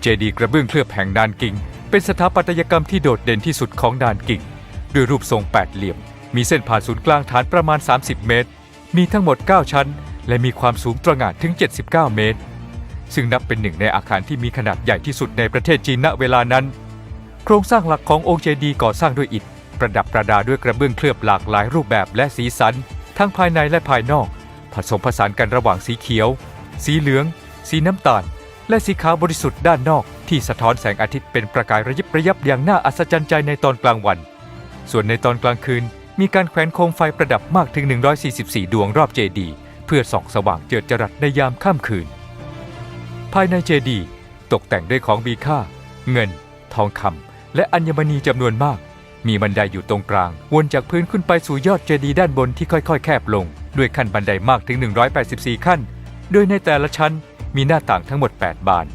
เจดีย์กระเบื้องเคลือบแห่งดานกิงเป็นสถาปัตยกรรมที่โดดเด่นที่สุดของดานกิงด้วยรูปทรงแปดเหลี่ยม มีเส้นผ่านศูนย์กลางฐานประมาณ 30 เมตร มีทั้งหมด 9 ชั้น และมีความสูงตระหง่านถึง 79 เมตร ซึ่งนับเป็นหนึ่งในอาคารที่มีขนาดใหญ่ที่สุดในประเทศจีนณเวลานั้น โครงสร้างหลักขององค์เจดีย์ก่อสร้างด้วยอิฐ ประดับประดาด้วยกระเบื้องเคลือบหลากหลายรูปแบบและสีสัน ทั้งภายในและภายนอก ผสมผสานกันระหว่างสีเขียว สีเหลือง สีน้ำตาล และสีขาวบริสุทธิ์ด้านนอกที่สะท้อนแสงอาทิตย์เป็นประกายระยิบระยับอย่างน่าอัศจรรย์ใจในตอนกลางวัน ส่วนในตอนกลางคืน มีการแขวนโคมไฟประดับมากถึง 144 ดวงรอบเจดีย์เพื่อส่องสว่างเจิดจรัสในยามค่ำคืน ภายในเจดีย์ตกแต่งด้วยของมีค่า เงิน ทองคำและอัญมณีจำนวนมาก มีบันไดอยู่ตรงกลาง วนจากพื้นขึ้นไปสู่ยอดเจดีย์ด้านบนที่ค่อยๆ แคบลง ด้วยขั้นบันไดมากถึง 184 ขั้น โดยในแต่ละชั้น มีหน้าต่างทั้งหมด 8 บาน